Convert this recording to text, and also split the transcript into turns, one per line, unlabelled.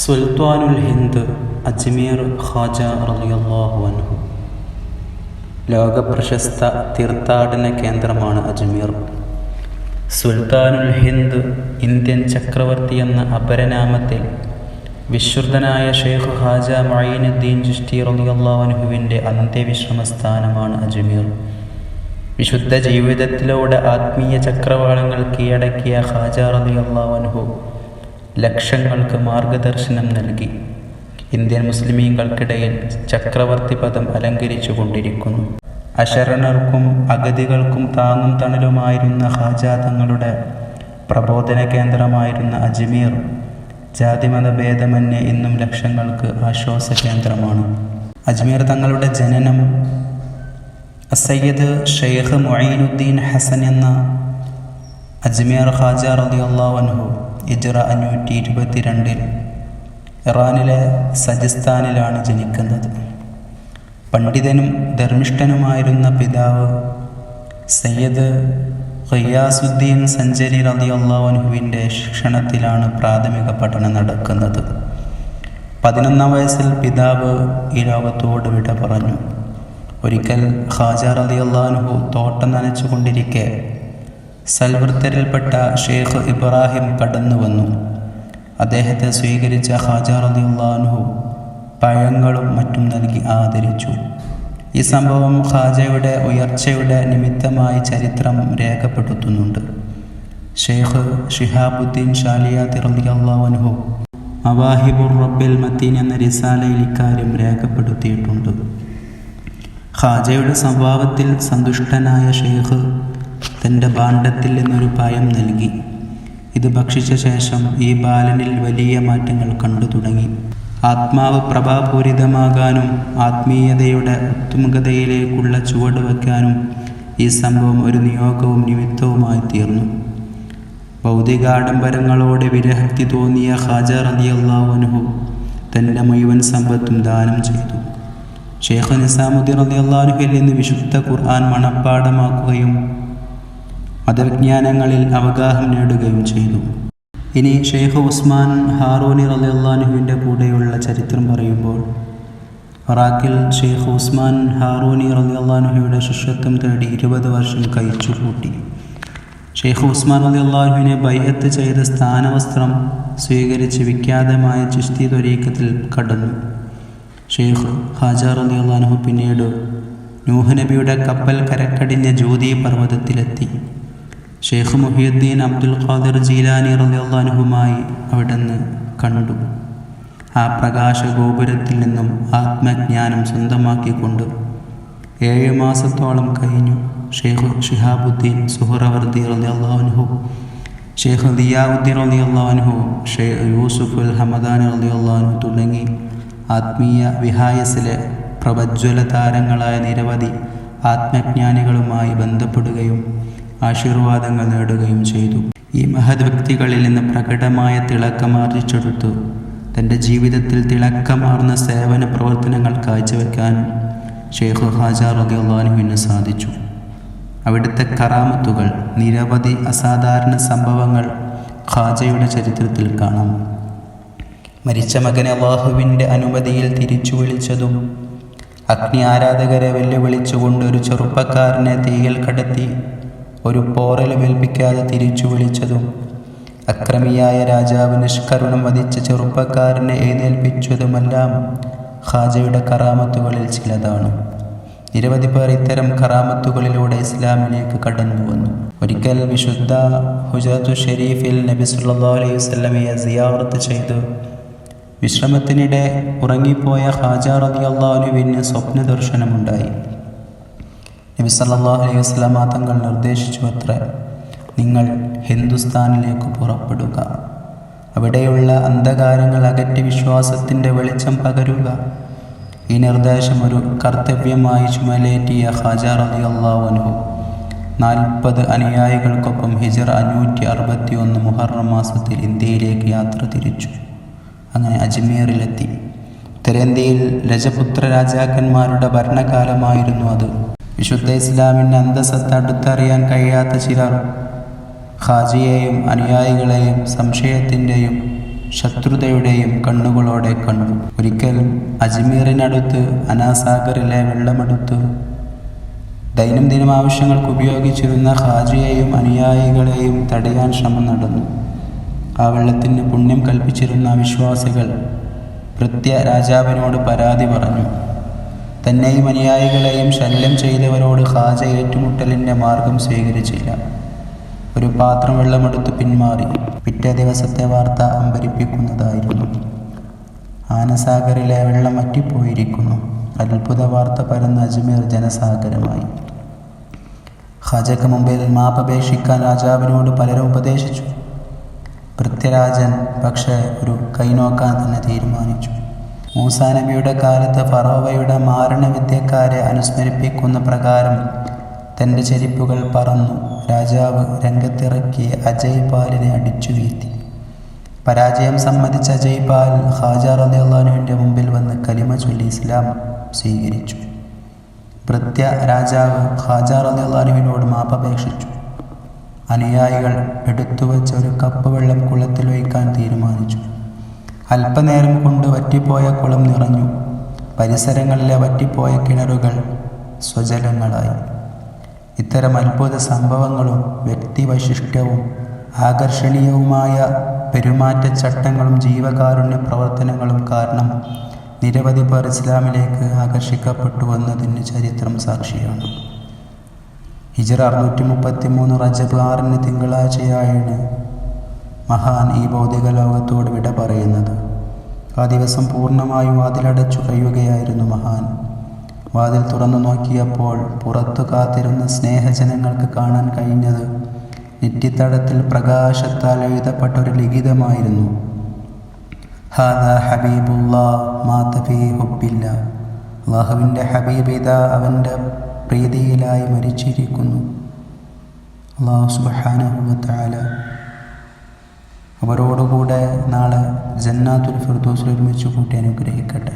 സുൽത്താനുൽ ഹിന്ദ് അജ്മീർ ഖാജ റളിയല്ലാഹു അൻഹു. ലോകപ്രശസ്ത തീർത്ഥാടന കേന്ദ്രമാണ് അജ്മീർ. സുൽത്താനുൽ ഹിന്ദ് ഇന്ത്യൻ ചക്രവർത്തി എന്ന അപരനാമത്തിൽ വിശ്രുതനായ ഷെയ്ഖ് ഖാജ മൊയ്നുദ്ദീൻ ജുഷ്ടി റളിയല്ലാഹു അൻഹുവിന്റെ അന്ത്യവിശ്രമ സ്ഥാനമാണ് അജ്മീർ. വിശുദ്ധ ജീവിതത്തിലൂടെ ആത്മീയ ചക്രവാളങ്ങൾ കീഴടക്കിയ ഖാജ റളിയല്ലാഹു അൻഹു ലക്ഷങ്ങൾക്ക് മാർഗദർശനം നൽകി. ഇന്ത്യൻ മുസ്ലിമീങ്ങൾക്കിടയിൽ ചക്രവർത്തി പദം അലങ്കരിച്ചു കൊണ്ടിരിക്കുന്നു. അശരണർക്കും അഗതികൾക്കും താങ്ങും തണലുമായിരുന്ന ഹാജാതങ്ങളുടെ പ്രബോധന കേന്ദ്രമായിരുന്ന അജ്മീർ ജാതിമത ഭേദമന്യേ ഇന്നും ലക്ഷങ്ങൾക്ക് ആശ്വാസ കേന്ദ്രമാണ്. അജ്മീർ തങ്ങളുടെ ജനനം സയ്യദ് ഷെയ്ഖ് മൊയ്നുദ്ദീൻ ഹസൻ എന്ന അജ്മീർ ഖാജ റളിയല്ലാഹു അൻഹു ഇജറ അഞ്ഞൂറ്റി ഇരുപത്തിരണ്ടിൽ ഇറാനിലെ സജിസ്ഥാനിലാണ് ജനിക്കുന്നത്. പണ്ഡിതനും ധർമ്മിഷ്ഠനുമായിരുന്ന പിതാവ് സയ്യദ് ഖയ്യാസുദ്ദീൻ സഞ്ചരി റളിയല്ലാഹു അൻഹുവിന്റെ ശിക്ഷണത്തിലാണ് പ്രാഥമിക പഠനം നടക്കുന്നത്. പതിനൊന്നാം വയസ്സിൽ പിതാവ് ഈ ലോകത്തോട് വിട പറഞ്ഞു. ഒരിക്കൽ ഖാജ റളിയല്ലാഹു തോട്ടം നനച്ചുകൊണ്ടിരിക്കെ സൽവൃത്തരിൽപ്പെട്ട ഷെയ്ഖ് ഇബ്രാഹിം കടന്നു വന്നു അദ്ദേഹത്തെ സ്വീകരിച്ച ഹാജർ റളിയല്ലാഹു പഴങ്ങളും മറ്റും നൽകി ആദരിച്ചു. ഈ സംഭവം ഹാജയുടെ ഉയർച്ചയുടെ നിമിത്തമായി ചരിത്രം രേഖപ്പെടുത്തുന്നുണ്ട്. ഷെയ്ഖ് ഷിഹാബുദ്ദീൻ ഷാലിയാത്തി റളിയല്ലാഹു അവാഹിബുർ റബ്ബിൽ മത്തീൻ എന്ന റിസാലയിൽ ഇക്കാര്യം രേഖപ്പെടുത്തിയിട്ടുണ്ട്. ഖാജയുടെ സ്വഭാവത്തിൽ സന്തുഷ്ടനായ ഷെയ്ഖ് തന്റെ ഭാണ്ഡത്തിൽ നിന്നൊരു പായം നൽകി. ഇത് ഭക്ഷിച്ച ശേഷം ഈ ബാലനിൽ വലിയ മാറ്റങ്ങൾ കണ്ടു തുടങ്ങി. ആത്മാവ് പ്രഭാപൂരിതമാകാനും ആത്മീയതയുടെ ഉത്മുഖതയിലേക്കുള്ള ചുവട് വയ്ക്കാനും ഈ സംഭവം ഒരു നിയോഗവും നിമിത്തവുമായി തീർന്നു. ഭൗതികാഡംബരങ്ങളോടെ വിരഹക്തി തോന്നിയ ഹാജർ റളിയല്ലാഹു തന്റെ മുഴുവൻ സമ്പത്തും ദാനം ചെയ്തു. ഷെയ്ഖ് നിസാമുദ്ദീൻ റളിയല്ലാഹുവിൽ നിന്ന് വിശുദ്ധ ഖുർആൻ മണപ്പാടമാക്കുകയും മതവിജ്ഞാനങ്ങളിൽ അവഗാഹം നേടുകയും ചെയ്തു. ഇനി ഷെയ്ഖ് ഉസ്മാൻ ഹാറൂനി റലിയുള്ളാനുവിന്റെ കൂടെയുള്ള ചരിത്രം പറയുമ്പോൾ ഇറാഖിൽ ഷെയ്ഖ് ഉസ്മാൻ ഹാറൂനി റലിയുള്ളാനുഹയുടെ ശിഷ്യത്വം തേടി ഇരുപത് വർഷം കഴിച്ചു കൂട്ടി ഷെയ്ഖ് ഉസ്മാൻ റളിയല്ലാഹുവിനെ ബൈഅത്ത് ചെയ്ത സ്ഥാനവസ്ത്രം സ്വീകരിച്ച് വിഖ്യാതമായ ചിസ്തി ത്വരീക്കത്തിൽ കടന്നു. ഷെയ്ഖ് ഹാജാർ അലി അള്ളാഹു പിന്നീട് നൂഹ് നബിയുടെ കപ്പൽ കരക്കടിഞ്ഞ ജ്യോതി പർവതത്തിലെത്തി. Sheikh Muhiyuddin Abdul Qadir Jilani റളിയല്ലാഹുമായി അവിടുന്ന് കണ്ടു. ആ പ്രകാശ ഗോപുരത്തിൽ നിന്നും ആത്മജ്ഞാനം സ്വന്തമാക്കിക്കൊണ്ട് ഏഴ് മാസത്തോളം കഴിഞ്ഞു ഷെയ്ഖ് ഷിഹാബുദ്ദീൻ സുഹറവർദി റളിയല്ലാഹു ഷെയ്ഖ് ദിയാവുദ്ദീൻ റളിയല്ലാഹു ഷെയ്ഖ് യൂസുഫ് അൽ ഹമദാൻ റളിയല്ലാഹു തുടങ്ങി ആത്മീയ വിഹായസിലെ പ്രവജ്വല താരങ്ങളായ നിരവധി ആത്മജ്ഞാനികളുമായി ബന്ധപ്പെടുകയും ആശീർവാദങ്ങൾ നേടുകയും ചെയ്തു. ഈ മഹത് വ്യക്തികളിൽ നിന്ന് പ്രകടമായ തിളക്കമാർജിച്ചെടുത്തു തന്റെ ജീവിതത്തിൽ തിളക്കമാർന്ന സേവന പ്രവർത്തനങ്ങൾ കാഴ്ചവെക്കാൻ ഷെയ്ഖ് ഹാജ റളിയല്ലാഹുവിന് സാധിച്ചു. അവിടുത്തെ കറാമത്തുകൾ നിരവധി അസാധാരണ സംഭവങ്ങൾ ഖാജയുടെ ചരിത്രത്തിൽ കാണാം. മരിച്ച മകനെ അള്ളാഹുവിന്റെ അനുമതിയിൽ തിരിച്ചു വിളിച്ചതും അഗ്നി ആരാധകരെ വെല്ലുവിളിച്ചുകൊണ്ട് ഒരു ചെറുപ്പക്കാരനെ തീയിൽ കടത്തി ഒരു പോറലുമേൽപ്പിക്കാതെ തിരിച്ചു വിളിച്ചതും അക്രമിയായ രാജാവ് നിഷ്കരുണം വധിച്ച ചെറുപ്പക്കാരനെ എഴുന്നേൽപ്പിച്ചതുമെല്ലാം ഖാജയുടെ കറാമത്തുകളിൽ ചിലതാണ്. നിരവധി പേർ ഇത്തരം കറാമത്തുകളിലൂടെ ഇസ്ലാമിലേക്ക് കടന്നു വന്നു. ഒരിക്കൽ വിശുദ്ധ ഹുജറത്തു ഷെരീഫിൽ നബി സല്ലല്ലാഹു അലൈഹി വസല്ലമയെ സിയാറത്ത് ചെയ്തു. വിശ്രമത്തിനിടെ ഉറങ്ങിപ്പോയ ഖാജ റളിയല്ലാഹുവിന് സ്വപ്ന ദർശനമുണ്ടായി നബി സല്ലല്ലാഹു അലൈഹി വസല്ലമ തങ്ങൾ നിർദ്ദേശിച്ചു അത്ര നിങ്ങൾ ഹിന്ദുസ്ഥാനിലേക്ക് പുറപ്പെടുക. അവിടെയുള്ള അന്ധകാരങ്ങൾ അകറ്റി വിശ്വാസത്തിന്റെ വെളിച്ചം പകരുക. ഈ നിർദ്ദേശം ഒരു കർത്തവ്യമായി ചുമലേറ്റിയ ഖാജ അലി അള്ളാഹുനു നാൽപ്പത് അനുയായികൾക്കൊപ്പം ഹിജർ അഞ്ഞൂറ്റി അറുപത്തി ഒന്ന് മുഹറം മാസത്തിൽ ഇന്ത്യയിലേക്ക് യാത്ര തിരിച്ചു. അങ്ങനെ അജ്മീറിലെത്തി. ഉത്തരേന്ത്യയിൽ രജപുത്ര രാജാക്കന്മാരുടെ ഭരണകാലമായിരുന്നു അത്. വിശുദ്ധ ഇസ്ലാമിന്റെ അന്തസ്സത്ത് അടുത്തറിയാൻ കഴിയാത്ത ചിലർ ഖാജിയെയും അനുയായികളെയും സംശയത്തിന്റെയും ശത്രുതയുടെയും കണ്ണുകളോടെ കണ്ടു. ഒരിക്കൽ അജ്മീറിനടുത്ത് അനാസാഗറിലെ വെള്ളമെടുത്ത്. ദൈനംദിന ആവശ്യങ്ങൾക്ക് ഉപയോഗിച്ചിരുന്ന ഹാജിയെയും അനുയായികളെയും തടയാൻ ശ്രമം നടന്നു. ആ വെള്ളത്തിന് പുണ്യം കൽപ്പിച്ചിരുന്ന വിശ്വാസികൾ പ്രത്യ രാജാവിനോട് പരാതി പറഞ്ഞു. തന്നെയും അനുയായികളെയും ശല്യം ചെയ്തവരോട് ഹാജ ഏറ്റുമുട്ടലിന്റെ മാർഗം സ്വീകരിച്ചില്ല. ഒരു പാത്രം വെള്ളമെടുത്ത് പിന്മാറി പിറ്റേ ദിവസത്തെ വാർത്ത അമ്പരിപ്പിക്കുന്നതായിരുന്നു. ആനസാഗറിലെ വെള്ളം വറ്റിപ്പോയിരിക്കുന്നു. അത്ഭുത വാർത്ത പരന്ന അജ്മീർ ജനസാഗരമായി. ഖാജയ്ക്ക് മുമ്പിൽ മാപ്പപേക്ഷിക്കാൻ രാജാവിനോട് പലരും ഉപദേശിച്ചു. പൃഥ്വിരാജൻ പക്ഷേ ഒരു കൈനോക്കാൻ തന്നെ തീരുമാനിച്ചു. മൂസാ നബിയുടെ കാലത്ത് ഫറോവയുടെ മാരണവിദ്യക്കാരെ അനുസ്മരിപ്പിക്കുന്ന പ്രകാരം തന്റെ ചെരിപ്പുകൾ പറന്നു. രാജാവ് രംഗത്തിറക്കി അജയ് പാലിനെ അടിച്ചു വീഴ്ത്തി. പരാജയം സമ്മതിച്ച അജയ് പാൽ റലിയുള്ളാനുവിന്റെ മുമ്പിൽ വന്ന് കലിമ ചൊല്ലി ഇസ്ലാം സ്വീകരിച്ചു. ഭൃത്യ രാജാവ് ഖാജ റലിയുള്ളാനുവിനോട് മാപ്പപേക്ഷിച്ചു. അനുയായികൾ എടുത്തുവച്ച ഒരു കപ്പ് വെള്ളം കുളത്തിലൊഴിക്കാൻ തീരുമാനിച്ചു. അല്പനേരം കൊണ്ട് വറ്റിപ്പോയ കുളം നിറഞ്ഞു. പരിസരങ്ങളിലെ വറ്റിപ്പോയ കിണറുകൾ സ്വജലങ്ങളായി. ഇത്തരം അത്ഭുത സംഭവങ്ങളും വ്യക്തിവൈശിഷ്ട്യവും ആകർഷണീയവുമായ പെരുമാറ്റച്ചട്ടങ്ങളും ജീവകാരുണ്യ പ്രവർത്തനങ്ങളും കാരണം നിരവധി പേർ ഇസ്ലാമിലേക്ക് ആകർഷിക്കപ്പെട്ടു എന്നതിന് ചരിത്രം സാക്ഷിയാണ്. ഹിജറ അറുന്നൂറ്റി മുപ്പത്തി മൂന്ന് റജബ് ആറിന് തിങ്കളാഴ്ചയായാണ് മഹാൻ ഈ ഭൗതിക ലോകത്തോട് വിട പറയുന്നത്. ആ ദിവസം പൂർണമായും വാതിലടച്ചു കഴിയുകയായിരുന്നു മഹാൻ. വാതിൽ തുറന്നു നോക്കിയപ്പോൾ പുറത്തു കാത്തിരുന്ന സ്നേഹജനങ്ങൾക്ക് കാണാൻ കഴിഞ്ഞത് നെറ്റിത്തടത്തിൽ പ്രകാശത്താൽ എഴുതപ്പെട്ട ഒരു ലിഖിതമായിരുന്നു. അള്ളാഹുവിന്റെ ഹബീബിത അവന്റെ പ്രീതിയിലായി മരിച്ചിരിക്കുന്നു. അള്ളാഹു സുബാനുഭവത്താല അവരോടുകൂടെ നാളെ ജന്നാത്തുൽ ഫിർദോസിൽ ഒരുമിച്ച് കൂട്ടി അനുഗ്രഹിക്കട്ടെ.